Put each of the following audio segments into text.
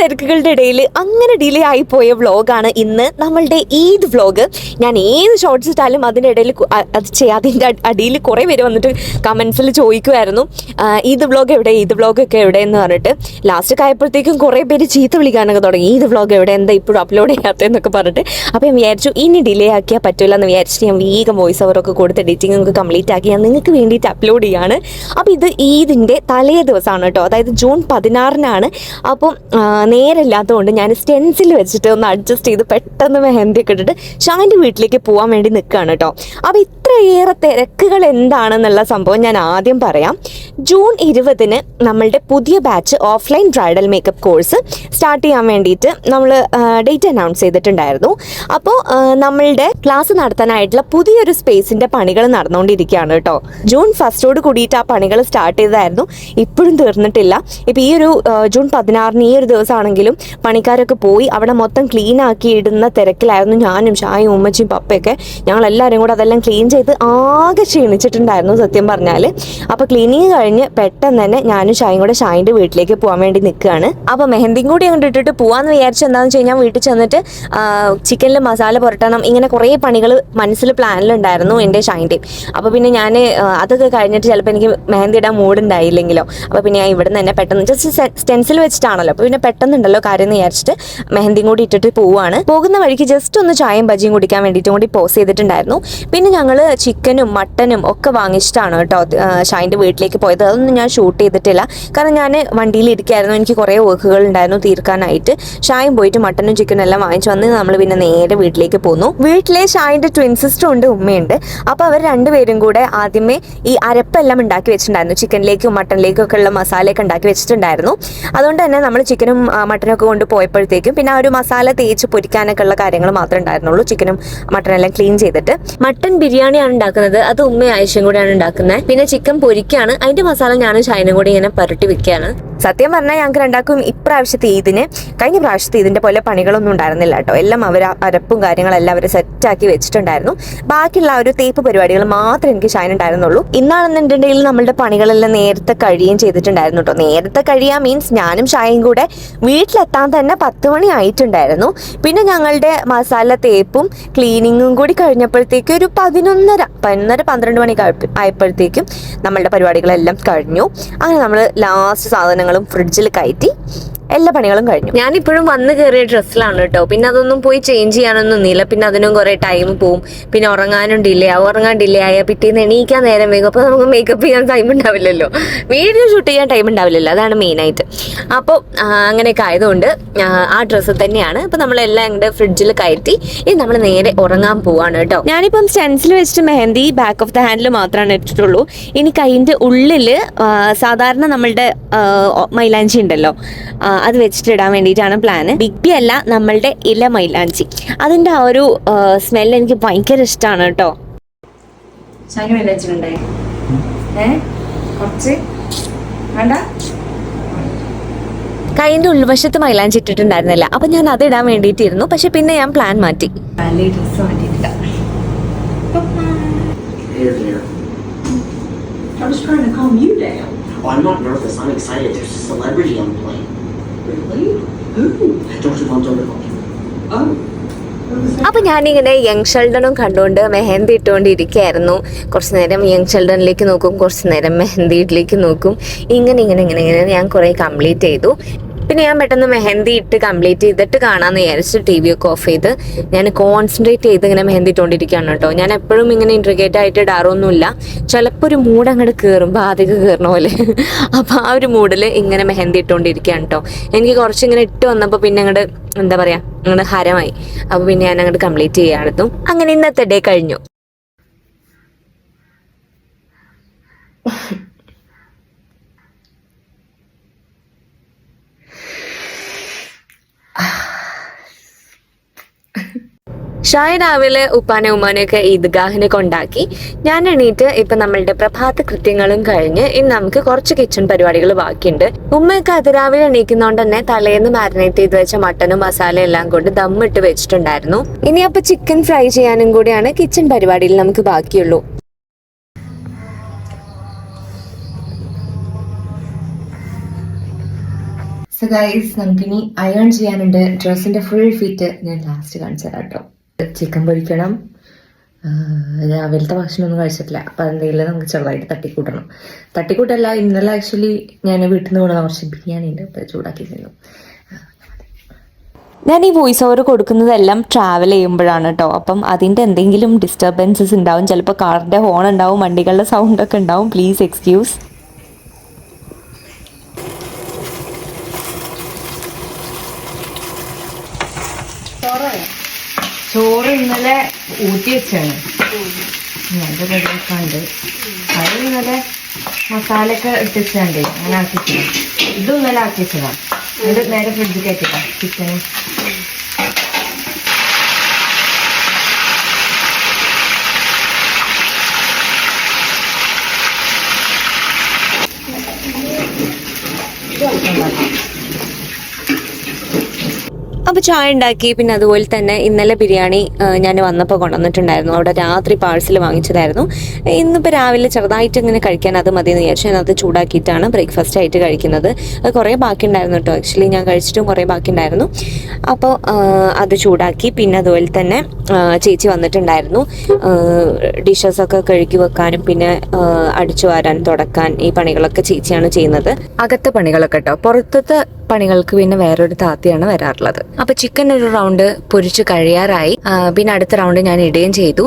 തിരക്കുകളുടെ ഇടയിൽ അങ്ങനെ ഡിലേ ആയി പോയ വ്ളോഗാണ് ഇന്ന് നമ്മളുടെ ഈദ് വ്ളോഗ് ഞാൻ ഏത് ഷോർട്സ് ഇട്ടാലും അതിന്റെ ഇടയിൽ അത് ചെയ്യാം അതിന്റെ അടിയിൽ കുറേ പേര് വന്നിട്ട് കമൻസിൽ ചോദിക്കുമായിരുന്നു ഈദ് വ്ളോഗ് എവിടെ? ഈദ് വ്ളോഗ് ഒക്കെ എവിടെ എന്ന് പറഞ്ഞിട്ട് ലാസ്റ്റ് ആയപ്പോഴത്തേക്കും കുറേ പേര് ചീത്ത വിളിക്കാനൊക്കെ തുടങ്ങി. ഈദ് വ്ളോഗ് എവിടെ? എന്താ ഇപ്പോഴും അപ്ലോഡ് ചെയ്യാത്തതെന്നൊക്കെ പറഞ്ഞിട്ട്. അപ്പോൾ ഞാൻ വിചാരിച്ചു ഇനി ഡിലേ ആക്കിയാൽ പറ്റില്ല എന്ന് വിചാരിച്ചിട്ട് ഞാൻ വീഗം വോയിസ് ഓവറൊക്കെ കൊടുത്ത് എഡിറ്റിംഗ് ഒക്കെ കംപ്ലീറ്റ് ആക്കി ഞാൻ നിങ്ങൾക്ക് വേണ്ടിയിട്ട് അപ്ലോഡ് ചെയ്യാണ്. അപ്പോൾ ഇത് ഈദിന്റെ തലേ ദിവസമാണ് കേട്ടോ. അതായത് ജൂൺ പതിനാറിനാണ്. അപ്പം നേരമില്ലാത്തതുകൊണ്ട് ഞാൻ സ്റ്റെൻസിൽ വെച്ചിട്ട് ഒന്ന് അഡ്ജസ്റ്റ് ചെയ്ത് പെട്ടെന്ന് മെഹന്തി ഒക്കെ ഇട്ടിട്ട് ഷാന്റെ വീട്ടിലേക്ക് പോകാൻ വേണ്ടി നിൽക്കുകയാണ് കേട്ടോ. അപ്പോൾ ഇത്രയേറെ തിരക്കുകൾ എന്താണെന്നുള്ള സംഭവം ഞാൻ ആദ്യം പറയാം. ജൂൺ ഇരുപതിന് നമ്മളുടെ പുതിയ batch offline bridal makeup course start ചെയ്യാൻ വേണ്ടിയിട്ട് നമ്മൾ ഡേറ്റ് അനൗൺസ് ചെയ്തിട്ടുണ്ടായിരുന്നു. അപ്പോൾ നമ്മളുടെ ക്ലാസ് നടത്താനായിട്ടുള്ള പുതിയൊരു സ്പേസിന്റെ പണികൾ നടന്നുകൊണ്ടിരിക്കുകയാണ് കേട്ടോ. ജൂൺ ഫസ്റ്റോട് കൂടിയിട്ട് ആ പണികൾ സ്റ്റാർട്ട് ചെയ്തതായിരുന്നു. ഇപ്പോഴും തീർന്നിട്ടില്ല. ഇപ്പം ഈ ഒരു ജൂൺ പതിനാറിന് ഈ ഒരു ദിവസമാണെങ്കിലും പണിക്കാരൊക്കെ പോയി അവിടെ മൊത്തം ക്ലീൻ ആക്കി ഇടുന്ന തിരക്കിലായിരുന്നു ഞാനും ഷായും ഉമ്മച്ചിയും പപ്പയൊക്കെ. ഞങ്ങൾ എല്ലാവരും കൂടെ അതെല്ലാം ക്ലീൻ ചെയ്ത് ആകെ ക്ഷീണിച്ചിട്ടുണ്ടായിരുന്നു സത്യം പറഞ്ഞാൽ അപ്പോൾ ക്ലീനിങ് കഴിഞ്ഞ് പെട്ടെന്ന് തന്നെ ഞാനും ഷായും കൂടെ ഷായിന്റെ വീട്ടിലേക്ക് പോകാൻ വേണ്ടി നിൽക്കുകയാണ്. അപ്പോൾ മെഹന്തിയും കൂടി അങ്ങോട്ട് ഇട്ടിട്ട് പോകാമെന്ന് വിചാരിച്ചു എന്താണെന്ന് വെച്ച് കഴിഞ്ഞാൽ വീട്ടിൽ ചെന്നിട്ട് ചിക്കനിൽ മസാല പുരട്ടണം ഇങ്ങനെ കുറേ പണികൾ മനസ്സിൽ പ്ലാനിലുണ്ടായിരുന്നു എന്റെ ഷൈന്റെയും അപ്പോൾ പിന്നെ ഞാൻ അതൊക്കെ കഴിഞ്ഞിട്ട് ചിലപ്പോൾ എനിക്ക് മെഹന്തി ഇടാൻ മൂഡ് ഉണ്ടായില്ലെങ്കിലോ. അപ്പോൾ പിന്നെ ഞാൻ ഇവിടെ നിന്ന് തന്നെ പെട്ടെന്ന് ജസ്റ്റ് സ്റ്റെൻസിൽ വെച്ചിട്ടാണല്ലോ. അപ്പോൾ പിന്നെ പെട്ടെന്നുണ്ടല്ലോ കാര്യം എന്ന് വിചാരിച്ചിട്ട് മെഹന്തിയും കൂടി ഇട്ടിട്ട് പോവാണ് പോകുന്ന വഴിക്ക് ജസ്റ്റ് ഒന്ന് ചായയും ബജിയും കുടിക്കാൻ വേണ്ടിയിട്ടും കൂടി പോസ് ചെയ്തിട്ടുണ്ടായിരുന്നു. പിന്നെ ഞങ്ങൾ ചിക്കനും മട്ടനും ഒക്കെ വാങ്ങിച്ചിട്ടാണ് കേട്ടോ ഷായിന്റെ വീട്ടിലേക്ക് പോയത്. അതൊന്നും ഞാൻ ഷൂട്ട് ചെയ്തിട്ടില്ല. കാരണം ഞാൻ വണ്ടിയിൽ ഇരിക്കായിരുന്നു. എനിക്ക് കുറേ വർക്കുകൾ ഉണ്ടായിരുന്നു തീർക്കാനായിട്ട്. ഷായും പോയിട്ട് മട്ടനും ചിക്കനും എല്ലാം വാങ്ങിച്ചു വന്ന് നമ്മൾ പിന്നെ നേരെ വീട്ടിലേക്ക് പോന്നു. വീട്ടിലെ ഷായിന്റെ ട്വിൻ സിസ്റ്റർ ഉണ്ട് ഉമ്മയുണ്ട്. അപ്പോൾ അവർ രണ്ടുപേരും കൂടെ ആദ്യമേ ഈ അരപ്പെല്ലാം ഉണ്ടാക്കി വെച്ചിട്ടുണ്ടായിരുന്നു. ചിക്കനിലേക്കും മട്ടനിലേക്കും ഒക്കെ ഉള്ള മസാലയൊക്കെ ഉണ്ടാക്കി വെച്ചിട്ടുണ്ടായിരുന്നു. അതുകൊണ്ട് തന്നെ നമ്മൾ ചിക്കനും ആ, മട്ടനും ഒക്കെ കൊണ്ട് പോയപ്പോഴത്തേക്കും പിന്നെ ആ ഒരു മസാല തേച്ച് പൊരിക്കാനൊക്കെ ഉള്ള കാര്യങ്ങൾ മാത്രമേ ഉണ്ടായിരുന്നുള്ളൂ. ചിക്കനും മട്ടനും എല്ലാം ക്ലീൻ ചെയ്തിട്ട്. മട്ടൻ ബിരിയാണിയാണ് ഉണ്ടാക്കുന്നത്. അത് ഉമ്മയും ആയിഷയും കൂടെയാണ് ഉണ്ടാക്കുന്നത്. പിന്നെ ചിക്കൻ പൊരിക്കാണ്. അതിന്റെ മസാല ഞാനും ഷൈനും കൂടി ഇങ്ങനെ പുരട്ടി വെക്കുകയാണ്. സത്യം പറഞ്ഞാൽ ഞങ്ങൾക്ക് രണ്ടാക്കും ഇപ്രാവശ്യത്തെ ഈദിന് കഴിഞ്ഞ പ്രാവശ്യത്തെ ഇതിന്റെ പോലെ പണികളൊന്നും ഉണ്ടായിരുന്നില്ല കേട്ടോ. എല്ലാം അവർ അരപ്പും കാര്യങ്ങളെല്ലാം അവർ സെറ്റാക്കി വെച്ചിട്ടുണ്ടായിരുന്നു. ബാക്കിയുള്ള ഒരു തേപ്പ് പരിപാടികൾ മാത്രം എനിക്ക് ഷൈൻ ഉണ്ടായിരുന്നുള്ളൂ. ഇന്നാണെന്നുണ്ടെങ്കിൽ നമ്മളുടെ പണികളെല്ലാം നേരത്തെ കഴിയുകയും ചെയ്തിട്ടുണ്ടായിരുന്നു കേട്ടോ. നേരത്തെ കഴിയാ മീൻസ് ഞാനും ഷായും കൂടെ വീട്ടിലെത്താൻ തന്നെ പത്ത് മണി ആയിട്ടുണ്ടായിരുന്നു. പിന്നെ ഞങ്ങളുടെ മസാല തേപ്പും ക്ലീനിങ്ങും കൂടി കഴിഞ്ഞപ്പോഴത്തേക്ക് ഒരു പതിനൊന്നര പതിനൊന്നര പന്ത്രണ്ട് മണി ആയപ്പോഴത്തേക്കും നമ്മളുടെ പരിപാടികളെല്ലാം കഴിഞ്ഞു. അങ്ങനെ നമ്മൾ ലാസ്റ്റ് സാധനങ്ങളും ഫ്രിഡ്ജിൽ കയറ്റി എല്ലാ പണികളും കഴിഞ്ഞു. ഞാനിപ്പോഴും വന്ന് കയറിയ ഡ്രസ്സിലാണ് കേട്ടോ. പിന്നെ അതൊന്നും പോയി ചേഞ്ച് ചെയ്യാനൊന്നും ഇല്ല പിന്നെ അതിനും കുറെ ടൈം പോവും. പിന്നെ ഉറങ്ങാനും ഡിലേ ആവും. ഉറങ്ങാൻ ഡിലേ ആയ പിറ്റേന്ന് എണീക്കാൻ നേരം വേഗം അപ്പോൾ നമുക്ക് മേക്കപ്പ് ചെയ്യാൻ ടൈം ഉണ്ടാവില്ലല്ലോ. വീഡിയോ ഷൂട്ട് ചെയ്യാൻ ടൈം ഉണ്ടാവില്ലല്ലോ. അതാണ് മെയിനായിട്ട് അപ്പോൾ അങ്ങനെയൊക്കെ ആയതുകൊണ്ട് ആ, ഡ്രസ്സ് തന്നെയാണ്. അപ്പോൾ നമ്മളെല്ലാം ഇങ്ങോട്ട് ഫ്രിഡ്ജിൽ കയറ്റി ഇനി നമ്മൾ നേരെ ഉറങ്ങാൻ പോവാണ് കേട്ടോ. ഞാനിപ്പം സ്റ്റെൻസിൽ വെച്ചിട്ട് മെഹന്തി ബാക്ക് ഓഫ് ദ ഹാൻഡിൽ മാത്രമാണ് ഇട്ടിട്ടുള്ളൂ. ഇനി കൈന്റെ ഉള്ളിൽ സാധാരണ നമ്മളുടെ മൈലാഞ്ചി ഉണ്ടല്ലോ. അത് വെച്ചിട്ട് ഇടാൻ വേണ്ടിയിട്ടാണ് പ്ലാന് ബിഗ് ബി അല്ല നമ്മളുടെ ഇല മൈലാഞ്ചി. അതിന്റെ ആ ഒരു സ്മെൽ എനിക്ക് ഭയങ്കര ഇഷ്ടമാണ് കേട്ടോ. കൈന്റെ ഉൾവശത്ത് മൈലാഞ്ചി ഇട്ടിട്ടുണ്ടായിരുന്നില്ല. അപ്പം ഞാൻ അത് ഇടാൻ വേണ്ടിയിട്ടിരുന്നു. പക്ഷെ പിന്നെ ഞാൻ പ്ലാൻ മാറ്റി. ഡ്രസ്സ് മാറ്റിയിട്ടില്ല Here, dear. I was trying to calm you down. Oh, I'm not nervous. I'm excited. There's a celebrity on the plane. അപ്പം ഞാനിങ്ങനെ യങ് ഷെൽഡനും കണ്ടുകൊണ്ട് മെഹന്തി ഇട്ടുകൊണ്ട് ഇരിക്കുകയായിരുന്നു കുറച്ച് നേരം യങ് ഷെൽഡനിലേക്ക് നോക്കും കുറച്ച് നേരം മെഹന്തിയിലേക്ക് നോക്കും. ഇങ്ങനെ ഇങ്ങനെ ഇങ്ങനെ ഇങ്ങനെ ഞാൻ കുറേ കംപ്ലീറ്റ് ചെയ്തു. പിന്നെ ഞാൻ പെട്ടെന്ന് മെഹന്തി ഇട്ട് കംപ്ലീറ്റ് ചെയ്തിട്ട് കാണാമെന്ന് വിചാരിച്ച് ടി വി ഒക്കെ ഓഫ് ചെയ്ത് ഞാൻ കോൺസെൻട്രേറ്റ് ചെയ്ത് ഇങ്ങനെ മെഹന്തി ഇട്ടുകൊണ്ടിരിക്കുകയാണ് കേട്ടോ. ഞാൻ എപ്പോഴും ഇങ്ങനെ ഇൻട്രിഗേറ്റ് ആയിട്ട് ഇടാറൊന്നുമില്ല. ചിലപ്പോൾ ഒരു മൂഡ് അങ്ങോട്ട് കയറുമ്പോൾ ആദ്യമൊക്കെ കയറണ പോലെ. അപ്പോൾ ആ ഒരു മൂഡിൽ ഇങ്ങനെ മെഹന്തി ഇട്ടുകൊണ്ടിരിക്കുകയാണ് കേട്ടോ. എനിക്ക് കുറച്ച് ഇങ്ങനെ ഇട്ട് വന്നപ്പോൾ പിന്നെ അങ്ങോട്ട് എന്താ പറയുക അങ്ങോട്ട് ഹരമായി. അപ്പോൾ പിന്നെ ഞാൻ അങ്ങോട്ട് കംപ്ലീറ്റ് ചെയ്യായിരുന്നു അങ്ങനെ ഇന്നത്തെ ഡേ കഴിഞ്ഞു. ഷായ രാവിലെ ഉപ്പാനെ ഉമ്മാനെയൊക്കെ ഈദ്ഗാഹിനെ കൊണ്ടാക്കി ഞാൻ എണീറ്റ് ഇപ്പൊ നമ്മളുടെ പ്രഭാത കൃത്യങ്ങളും കഴിഞ്ഞ് ഇനി നമുക്ക് കുറച്ച് കിച്ചൺ പരിപാടികൾ ബാക്കിയുണ്ട്. ഉമ്മയൊക്കെ അതിരാവിലെ എണീക്കുന്നോണ്ട് തന്നെ തലേന്ന് മാരിനേറ്റ് ചെയ്ത് വെച്ച മട്ടനും മസാലയും എല്ലാം കൊണ്ട് ദമ്മിട്ട് വെച്ചിട്ടുണ്ടായിരുന്നു. ഇനി അപ്പൊ ചിക്കൻ ഫ്രൈ ചെയ്യാനും കൂടിയാണ് കിച്ചൺ പരിപാടിയിൽ നമുക്ക് ബാക്കിയുള്ളൂ. സോ ഗൈസ് നമുക്കിനി അയൺ ചെയ്യാനുണ്ട്. ഡ്രസ്സിന്റെ ഫുൾ ഫിറ്റ് ഞാൻ ലാസ്റ്റ് കാണിച്ചു തരാം കേട്ടോ ചിക്കൻ പൊരിക്കണം. രാവിലത്തെ ഭക്ഷണമൊന്നും കഴിച്ചിട്ടില്ല. അപ്പൊ എന്തെങ്കിലും നമുക്ക് ചെറുതായിട്ട് തട്ടിക്കൂട്ടണം. തട്ടിക്കൂട്ടല്ല ഇന്നലെ ആക്ച്വലി ഞാൻ വീട്ടിൽ നിന്ന് കൊണ്ടുവന്ന കുറച്ച് ബിരിയാണി ഉണ്ട്. ചൂടാക്കി തിന്നു. ഞാൻ ഈ വോയിസ് ഓവർ കൊടുക്കുന്നതെല്ലാം ട്രാവൽ ചെയ്യുമ്പോഴാണ് കേട്ടോ അപ്പം അതിന്റെ എന്തെങ്കിലും ഡിസ്റ്റർബൻസസ് ഉണ്ടാവും. ചിലപ്പോൾ കാറിന്റെ ഹോൺ ഉണ്ടാവും വണ്ടികളുടെ സൗണ്ടൊക്കെ ഉണ്ടാവും. പ്ലീസ് എക്സ്ക്യൂസ് ചോറ് ഇന്നലെ ഊറ്റി വെച്ചാണ്. അത് ഉണ്ട് അത് ഇന്നലെ മസാലയൊക്കെ ഇട്ട് വെച്ചാണ്ട് അങ്ങനെ ആക്കി ഇതും ഇന്നലെ ആക്കി ഇത് നേരെ ഫ്രിഡ്ജിൽ കയറ്റിട്ടാ ചിക്കനും അപ്പോൾ ചായ ഉണ്ടാക്കി പിന്നെ അതുപോലെ തന്നെ ഇന്നലെ ബിരിയാണി ഞാൻ വന്നപ്പോൾ കൊണ്ടുവന്നിട്ടുണ്ടായിരുന്നു. അവിടെ രാത്രി പാഴ്സൽ വാങ്ങിച്ചതായിരുന്നു. ഇന്നിപ്പോൾ രാവിലെ ചെറുതായിട്ട് ഇങ്ങനെ കഴിക്കാൻ അത് മതി എന്ന് വിചാരിച്ചു. ഞാൻ അത് ചൂടാക്കിയിട്ടാണ് ബ്രേക്ക്ഫാസ്റ്റ് ആയിട്ട് കഴിക്കുന്നത്. അത് കുറേ ബാക്കി ഉണ്ടായിരുന്നു കേട്ടോ. ആക്ച്വലി ഞാൻ കഴിച്ചിട്ടും കുറേ ബാക്കി ഉണ്ടായിരുന്നു. അപ്പോൾ അത് ചൂടാക്കി പിന്നെ അതുപോലെ തന്നെ ചേച്ചി വന്നിട്ടുണ്ടായിരുന്നു. ഡിഷസൊക്കെ കഴുകി വെക്കാനും പിന്നെ അടിച്ചു വാരാൻ തുടക്കാൻ ഈ പണികളൊക്കെ ചേച്ചിയാണ് ചെയ്യുന്നത്. അകത്തെ പണികളൊക്കെ കേട്ടോ. പുറത്തത്തെ പണികൾക്ക് പിന്നെ വേറൊരു താത്തയാണ് വരാറുള്ളത്. അപ്പൊ ചിക്കൻ ഒരു റൗണ്ട് പൊരിച്ച് കഴിയാറായി. പിന്നെ അടുത്ത റൗണ്ട് ഞാൻ ഇടുകയും ചെയ്തു.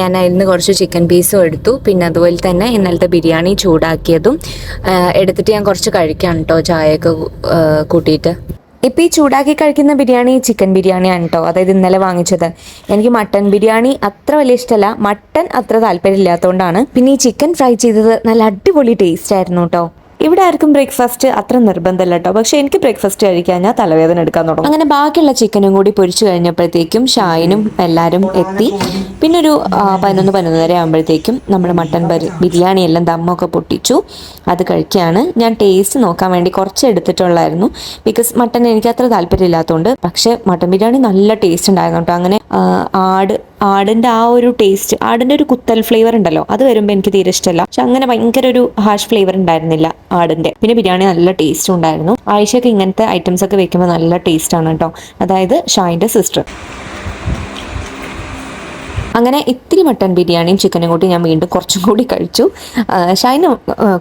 ഞാൻ അതിന് കുറച്ച് ചിക്കൻ പീസും എടുത്തു. പിന്നെ അതുപോലെ തന്നെ ഇന്നലത്തെ ബിരിയാണി ചൂടാക്കിയതും എടുത്തിട്ട് ഞാൻ കുറച്ച് കഴിക്കാം കേട്ടോ ചായയൊക്കെ കൂട്ടിയിട്ട്. ഇപ്പൊ ഈ ചൂടാക്കി കഴിക്കുന്ന ബിരിയാണി ചിക്കൻ ബിരിയാണിയാണ് കേട്ടോ അതായത് ഇന്നലെ വാങ്ങിച്ചത്. എനിക്ക് മട്ടൻ ബിരിയാണി അത്ര വലിയ ഇഷ്ടമല്ല മട്ടൻ അത്ര താല്പര്യമില്ലാത്തതുകൊണ്ടാണ് പിന്നെ ഈ ചിക്കൻ ഫ്രൈ ചെയ്തത് നല്ല അടിപൊളി ടേസ്റ്റ് ആയിരുന്നു കേട്ടോ ഇവിടെ ആർക്കും ബ്രേക്ക്ഫാസ്റ്റ് അത്ര നിർബന്ധമല്ല കേട്ടോ പക്ഷെ എനിക്ക് ബ്രേക്ക്ഫാസ്റ്റ് കഴിക്കാൻ ഞാൻ തലവേദന എടുക്കാൻ തുടങ്ങും. അങ്ങനെ ബാക്കിയുള്ള ചിക്കനും കൂടി പൊരിച്ചു കഴിഞ്ഞപ്പോഴത്തേക്കും ഷായനും എല്ലാവരും എത്തി. പിന്നെ ഒരു പതിനൊന്ന് പതിനൊന്നര ആകുമ്പോഴത്തേക്കും നമ്മൾ മട്ടൻ ബരി ബിരിയാണി എല്ലാം ദമ്മൊക്കെ പൊട്ടിച്ചു. അത് കഴിക്കുകയാണ് ഞാൻ ടേസ്റ്റ് നോക്കാൻ വേണ്ടി കുറച്ച് എടുത്തിട്ടുള്ളായിരുന്നു. ബിക്കോസ് മട്ടൻ എനിക്ക് അത്ര താല്പര്യമില്ലാത്തതുകൊണ്ട് പക്ഷേ മട്ടൻ ബിരിയാണി നല്ല ടേസ്റ്റ് ഉണ്ടായിരുന്നു കേട്ടോ അങ്ങനെ ആട് ആടിന്റെ ആ ഒരു ടേസ്റ്റ് ആടിന്റെ ഒരു കുത്തൽ ഫ്ലേവർ ഉണ്ടല്ലോ അത് വരുമ്പോൾ എനിക്ക് തീരെ ഇഷ്ടമല്ല പക്ഷെ അങ്ങനെ ഭയങ്കര ഒരു ഹാഷ് ഫ്ലേവർ ഉണ്ടായിരുന്നില്ല ആടിന്റെ. പിന്നെ ബിരിയാണി നല്ല ടേസ്റ്റും ഉണ്ടായിരുന്നു. ആയിഷയൊക്കെ ഇങ്ങനത്തെ ഐറ്റംസ് ഒക്കെ വെക്കുമ്പോൾ നല്ല ടേസ്റ്റ് ആണ് കേട്ടോ. അതായത് ഷായിന്റെ സിസ്റ്റർ അങ്ങനെ ഇത്തിരി മട്ടൻ ബിരിയാണിയും ചിക്കനും കൂടി ഞാൻ വീണ്ടും കുറച്ചും കൂടി കഴിച്ചു. ഷൈന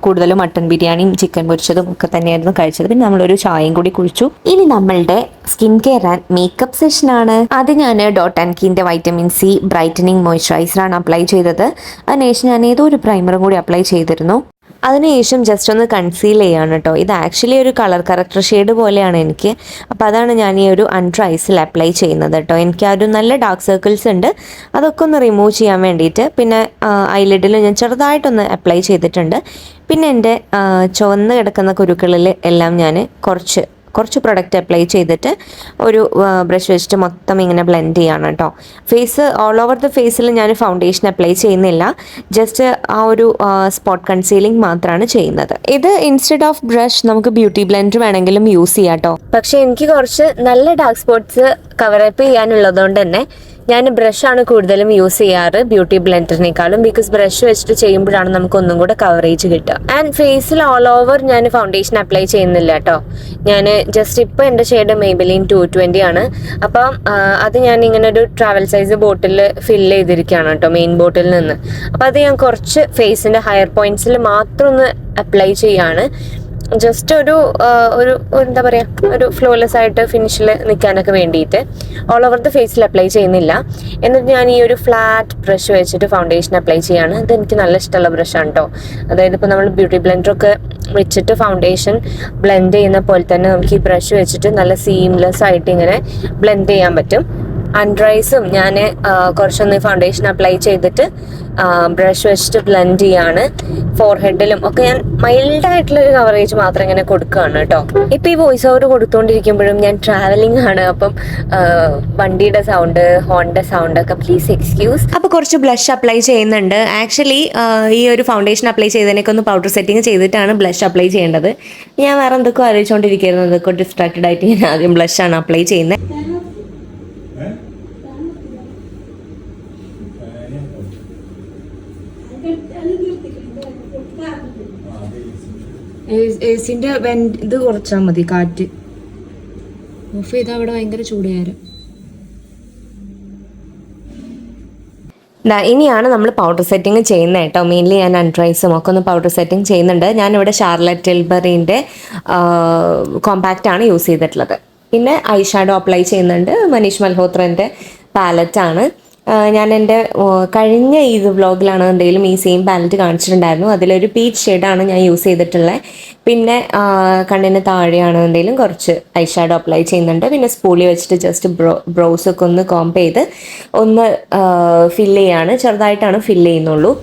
കൂടുതലും മട്ടൻ ബിരിയാണിയും ചിക്കൻ പൊരിച്ചതും ഒക്കെ തന്നെയായിരുന്നു കഴിച്ചത്. പിന്നെ നമ്മളൊരു ചായയും കൂടി കുഴിച്ചു ഇനി നമ്മളുടെ സ്കിൻ കെയർ ആൻഡ് മേക്കപ്പ് സെഷനാണ് അത് ഞാൻ ഡോട്ട് ആൻഡ് കീന്റെ വൈറ്റമിൻ സി ബ്രൈറ്റനിങ് മോയ്സ്ചറൈസറാണ് അപ്ലൈ ചെയ്തത്. അതിനുശേഷം ഞാൻ ഏതോ ഒരു പ്രൈമറും കൂടി അപ്ലൈ ചെയ്തിരുന്നു. അതിനുശേഷം ജസ്റ്റ് ഒന്ന് കൺസീൽ ചെയ്യാണ് കേട്ടോ ഇത് ആക്ച്വലി ഒരു കളർ കറക്റ്റർ ഷെയ്ഡ് പോലെയാണ് എനിക്ക്. അപ്പോൾ അതാണ് ഞാൻ ഈ ഒരു അണ്ടർ ഐസിൽ അപ്ലൈ ചെയ്യുന്നത് കേട്ടോ എനിക്ക് ആ ഒരു നല്ല ഡാർക്ക് സർക്കിൾസ് ഉണ്ട്. അതൊക്കെ ഒന്ന് റിമൂവ് ചെയ്യാൻ വേണ്ടിയിട്ട് പിന്നെ ഐലിഡിൽ ഞാൻ ചെറുതായിട്ടൊന്ന് അപ്ലൈ ചെയ്തിട്ടുണ്ട്. പിന്നെ എന്റെ ചുവന്ന് കിടക്കുന്ന കുരുക്കളിൽ എല്ലാം ഞാൻ കുറച്ച് കുറച്ച് പ്രൊഡക്റ്റ് അപ്ലൈ ചെയ്തിട്ട് ഒരു ബ്രഷ് വെച്ചിട്ട് മൊത്തം ഇങ്ങനെ ബ്ലെൻഡ് ചെയ്യാണ് കേട്ടോ ഫേസ് ഓൾ ഓവർ ദ ഫേസിൽ ഞാൻ ഫൗണ്ടേഷൻ അപ്ലൈ ചെയ്യുന്നില്ല. ജസ്റ്റ് ആ ഒരു സ്പോട്ട് കൺസീലിംഗ് മാത്രമാണ് ചെയ്യുന്നത്. ഇത് ഇൻസ്റ്റെഡ് ഓഫ് ബ്രഷ് നമുക്ക് ബ്യൂട്ടി ബ്ലെൻഡർ വേണമെങ്കിലും യൂസ് ചെയ്യാം കേട്ടോ പക്ഷെ എനിക്ക് കുറച്ച് നല്ല ഡാർക്ക് സ്പോട്ട്സ് കവറപ്പ് ചെയ്യാനുള്ളതുകൊണ്ട് തന്നെ ഞാൻ ബ്രഷാണ് കൂടുതലും യൂസ് ചെയ്യാറ് ബ്യൂട്ടി ബ്ലെൻഡറിനേക്കാളും ബിക്കോസ് ബ്രഷ് വെച്ചിട്ട് ചെയ്യുമ്പോഴാണ് നമുക്ക് ഒന്നും കൂടെ കവറേജ് കിട്ടുക. ആൻഡ് ഫേസിൽ ഓൾ ഓവർ ഞാൻ ഫൗണ്ടേഷൻ അപ്ലൈ ചെയ്യുന്നില്ല കേട്ടോ. ഞാൻ ജസ്റ്റ് ഇപ്പോൾ എന്റെ ഷെയ്ഡ് മെയ്ബിലിൻ ടു ട്വന്റി ആണ്. അപ്പം അത് ഞാൻ ഇങ്ങനെ ഒരു ട്രാവൽ സൈസ് ബോട്ടിൽ ഫില്ല് ചെയ്തിരിക്കുകയാണ് കേട്ടോ മെയിൻ ബോട്ടിൽ നിന്ന്. അപ്പോൾ അത് ഞാൻ കുറച്ച് ഫേസിന്റെ ഹയർ പോയിന്റ്സിൽ മാത്രം ഒന്ന് അപ്ലൈ ചെയ്യാണ് ജസ്റ്റ് ഒരു ഒരു എന്താ പറയുക ഒരു ഫ്ലോലെസ് ആയിട്ട് ഫിനിഷിൽ നിൽക്കാനൊക്കെ വേണ്ടിയിട്ട് ഓൾ ഓവർ ദ ഫേസിൽ അപ്ലൈ ചെയ്യുന്നില്ല. എന്നിട്ട് ഞാൻ ഈ ഒരു ഫ്ലാറ്റ് ബ്രഷ് വെച്ചിട്ട് ഫൗണ്ടേഷൻ അപ്ലൈ ചെയ്യാണ്. ഇത് എനിക്ക് നല്ല ഇഷ്ടമുള്ള ബ്രഷാണ് കേട്ടോ അതായത് ഇപ്പോൾ നമ്മൾ ബ്യൂട്ടി ബ്ലെൻഡറൊക്കെ വെച്ചിട്ട് ഫൗണ്ടേഷൻ ബ്ലെൻഡ് ചെയ്യുന്ന പോലെ തന്നെ നമുക്ക് ഈ ബ്രഷ് വെച്ചിട്ട് നല്ല സീംലെസ് ആയിട്ട് ഇങ്ങനെ ബ്ലെൻഡ് ചെയ്യാൻ പറ്റും. അൺഡ്രൈസും ഞാൻ കുറച്ചൊന്ന് ഫൗണ്ടേഷൻ അപ്ലൈ ചെയ്തിട്ട് ബ്രഷ് വെച്ചിട്ട് ബ്ലെൻഡ് ചെയ്യാണ്. ഫോർഹെഡിലും ഒക്കെ ഞാൻ മൈൽഡ് ആയിട്ടുള്ള ഒരു കവറേജ് മാത്രം ഇങ്ങനെ കൊടുക്കുകയാണ് കേട്ടോ. ഇപ്പൊ ഈ വോയിസ് ഓവർ കൊടുത്തുകൊണ്ടിരിക്കുമ്പോഴും ഞാൻ ട്രാവലിംഗ് ആണ്. അപ്പം വണ്ടിയുടെ സൗണ്ട് ഹോണിന്റെ സൗണ്ട് ഒക്കെ പ്ലീസ് എക്സ്ക്യൂസ് അപ്പൊ കുറച്ച് ബ്ലഷ് അപ്ലൈ ചെയ്യുന്നുണ്ട്. ആക്ച്വലി ഈ ഒരു ഫൗണ്ടേഷൻ അപ്ലൈ ചെയ്തതിനൊക്കെ ഒന്ന് പൗഡർ സെറ്റിംഗ് ചെയ്തിട്ടാണ് ബ്ലഷ് അപ്ലൈ ചെയ്യേണ്ടത്. ഞാൻ വേറെ എന്തൊക്കെ ആലോചിച്ചുകൊണ്ടിരിക്കുന്നത് ഡിസ്ട്രാക്റ്റഡ് ആയിട്ട് ഞാൻ ആദ്യം ബ്ലഷ് ആണ് അപ്ലൈ ചെയ്യുന്നത്. എസിന്റെ വെന്റ് ഇത് കുറച്ചാൽ മതി കാറ്റ്. ഓഫ് ചെയ്താൽ അവിടെ ഭയങ്കര ചൂടുകാരം. ദാ ഇനിയാണ് നമ്മൾ പൗഡർ സെറ്റിംഗ് ചെയ്യുന്നത് കേട്ടോ. മെയിൻലി ഞാൻ അൺട്രൈസും ഒക്കെ ഒന്ന് പൗഡർ സെറ്റിംഗ് ചെയ്യുന്നുണ്ട്. ഞാനിവിടെ ഷാർലറ്റ് ടിൽബറിന്റെ കോമ്പാക്റ്റാണ് ആണ് യൂസ് ചെയ്തിട്ടുള്ളത്. പിന്നെ ഐ ഷാഡോ അപ്ലൈ ചെയ്യുന്നുണ്ട്. മനീഷ് മൽഹോത്രന്റെ പാലറ്റാണ് ഞാൻ എന്റെ കഴിഞ്ഞ ഇത് വ്ലോഗിലാണ് എന്തെങ്കിലും ഈ സെയിം പാലറ്റ് കാണിച്ചിട്ടുണ്ടായിരുന്നു. അതിലൊരു പീച്ച് ഷെയ്ഡാണ് ഞാൻ യൂസ് ചെയ്തിട്ടുള്ളത് പിന്നെ കണ്ണിന് താഴെയാണ് എന്തെങ്കിലും കുറച്ച് ഐ ഷാഡോ അപ്ലൈ ചെയ്യുന്നുണ്ട്. പിന്നെ സ്പൂളി വെച്ചിട്ട് ജസ്റ്റ് ബ്രോ ബ്രൗസൊക്കെ ഒന്ന് കോംപ് ചെയ്ത് ഒന്ന് ഫില്ല് ചെയ്യാണ്. ചെറുതായിട്ടാണ് ഫില്ല് ചെയ്യുന്നുള്ളൂ.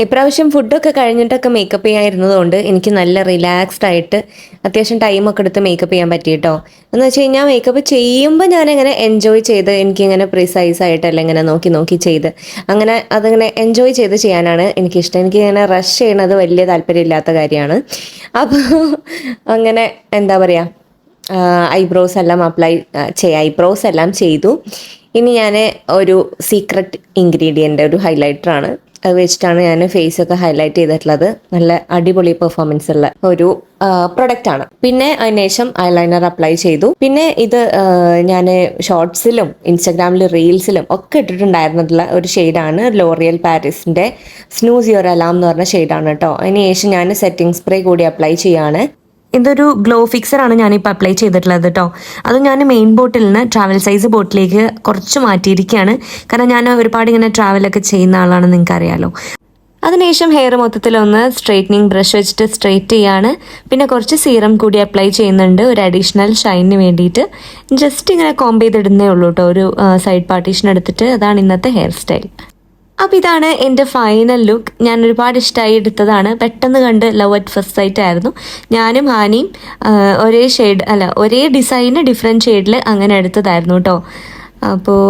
ഇപ്രാവശ്യം ഫുഡൊക്കെ കഴിഞ്ഞിട്ടൊക്കെ മേക്കപ്പ് ചെയ്യാതിരുന്നതുകൊണ്ട് എനിക്ക് നല്ല റിലാക്സ്ഡ് ആയിട്ട് അത്യാവശ്യം ടൈമൊക്കെ എടുത്ത് മേക്കപ്പ് ചെയ്യാൻ പറ്റി കേട്ടോ എന്ന് വെച്ച് കഴിഞ്ഞാൽ മേക്കപ്പ് ചെയ്യുമ്പോൾ ഞാനിങ്ങനെ എൻജോയ് ചെയ്ത് എനിക്കിങ്ങനെ പ്രിസൈസ് ആയിട്ടല്ല ഇങ്ങനെ നോക്കി നോക്കി ചെയ്ത്. അങ്ങനെ അതിങ്ങനെ എൻജോയ് ചെയ്ത് ചെയ്യാനാണ് എനിക്കിഷ്ടം. എനിക്കിങ്ങനെ റഷ് ചെയ്യണത് വലിയ താല്പര്യമില്ലാത്ത കാര്യമാണ്. അപ്പോൾ അങ്ങനെ എന്താ പറയുക ഐബ്രോസ് എല്ലാം അപ്ലൈ ചെയ്യ ഐബ്രോസ് എല്ലാം ചെയ്തു. ഇനി ഞാൻ ഒരു സീക്രട്ട് ഇൻഗ്രീഡിയന്റ് ഒരു ഹൈലൈറ്ററാണ് വെച്ചിട്ടാണ് ഞാൻ ഫേസ് ഒക്കെ ഹൈലൈറ്റ് ചെയ്തിട്ടുള്ളത്. നല്ല അടിപൊളി പെർഫോമൻസ് ഉള്ള ഒരു പ്രൊഡക്റ്റ് ആണ്. പിന്നെ അതിനുശേഷം ഐലൈനർ അപ്ലൈ ചെയ്തു. പിന്നെ ഇത് ഞാൻ ഷോർട്സിലും ഇൻസ്റ്റാഗ്രാമിൽ റീൽസിലും ഒക്കെ ഇട്ടിട്ടുണ്ടായിരുന്നിട്ടുള്ള ഒരു ഷെയ്ഡാണ് ലോറിയൽ പാരീസിന്റെ സ്നൂസ് യുവർ അലാം എന്ന് പറഞ്ഞ ഷെയ്ഡാണ് കേട്ടോ. അതിനുശേഷം ഞാൻ സെറ്റിംഗ് സ്പ്രേ കൂടി അപ്ലൈ ചെയ്യാണ്. ഇതൊരു ഗ്ലോ ഫിക്സർ ആണ് ഞാനിപ്പോൾ അപ്ലൈ ചെയ്തിട്ടുള്ളത് കേട്ടോ അത് ഞാൻ മെയിൻ ബോട്ടിൽ നിന്ന് ട്രാവൽ സൈസ് ബോട്ടിലേക്ക് കുറച്ച് മാറ്റിയിരിക്കുകയാണ്. കാരണം ഞാൻ ഒരുപാട് ഇങ്ങനെ ട്രാവലൊക്കെ ചെയ്യുന്ന ആളാണ് നിങ്ങൾക്ക് അറിയാലോ. അതിനുശേഷം ഹെയർ മൊത്തത്തിലൊന്ന് സ്ട്രെയിറ്റനിങ് ബ്രഷ് വെച്ചിട്ട് സ്ട്രെയിറ്റ് ചെയ്യാണ്. പിന്നെ കുറച്ച് സീറം കൂടി അപ്ലൈ ചെയ്യുന്നുണ്ട് ഒരു അഡീഷണൽ ഷൈനിന് വേണ്ടിയിട്ട്. ജസ്റ്റ് ഇങ്ങനെ കോംബ് ചെയ്തിടുന്നേ ഉള്ളൂ കേട്ടോ ഒരു സൈഡ് പാർട്ടീഷൻ എടുത്തിട്ട് അതാണ് ഇന്നത്തെ ഹെയർ സ്റ്റൈൽ അപ്പോൾ ഇതാണ് എന്റെ ഫൈനൽ ലുക്ക് ഞാൻ ഒരുപാട് ഇഷ്ടമായി എടുത്തതാണ്. പെട്ടെന്ന് കണ്ട് ലവ് അറ്റ് ഫസ്റ്റ് സൈറ്റ് ആയിരുന്നു. ഞാനും ഹാനിയും ഒരേ ഷെയ്ഡ് അല്ല ഒരേ ഡിസൈന് ഡിഫറെന്റ് ഷെയ്ഡിൽ അങ്ങനെ എടുത്തതായിരുന്നു കേട്ടോ അപ്പോൾ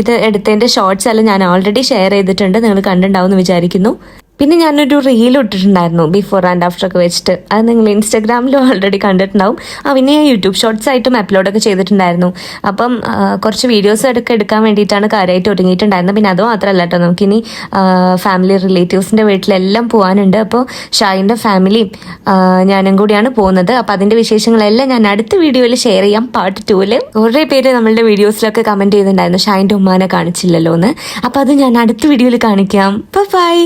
ഇത് എടുത്തതിന്റെ ഷോർട്സ് എല്ലാം ഞാൻ ഓൾറെഡി ഷെയർ ചെയ്തിട്ടുണ്ട്. നിങ്ങൾ കണ്ടിട്ടുണ്ടാവും എന്ന് വിചാരിക്കുന്നു. പിന്നെ ഞാനൊരു റീൽ ഇട്ടിട്ടുണ്ടായിരുന്നു ബിഫോർ ആൻഡ് ആഫ്റ്റർ ഒക്കെ വെച്ചിട്ട്. അത് നിങ്ങൾ ഇൻസ്റ്റാഗ്രാമിലും ഓൾറെഡി കണ്ടിട്ടുണ്ടാവും. ആ പിന്നെ ഞാൻ യൂട്യൂബ് ഷോർട്സ് ആയിട്ടും അപ്ലോഡൊക്കെ ചെയ്തിട്ടുണ്ടായിരുന്നു. അപ്പം കുറച്ച് വീഡിയോസ് ഒക്കെ എടുക്കാൻ വേണ്ടിയിട്ടാണ് കാര്യമായിട്ട് ഒരുങ്ങിയിട്ടുണ്ടായിരുന്നത്. പിന്നെ അത് മാത്രമല്ല കേട്ടോ നമുക്കിനി ഫാമിലി റിലേറ്റീവ്സിന്റെ വീട്ടിലെല്ലാം പോകാനുണ്ട് അപ്പോൾ ഷായിന്റെ ഫാമിലിയും ഞാനും കൂടിയാണ് പോകുന്നത്. അപ്പോൾ അതിന്റെ വിശേഷങ്ങളെല്ലാം ഞാൻ അടുത്ത വീഡിയോയിൽ ഷെയർ ചെയ്യാം. പാർട്ട് ടൂവിൽ കുറേ പേര് നമ്മളുടെ വീഡിയോസിലൊക്കെ കമന്റ് ചെയ്തിട്ടുണ്ടായിരുന്നു ഷായിന്റെ ഉമ്മാനെ കാണിച്ചില്ലല്ലോ എന്ന് അപ്പോൾ അത് ഞാൻ അടുത്ത വീഡിയോയിൽ കാണിക്കാം. ബൈ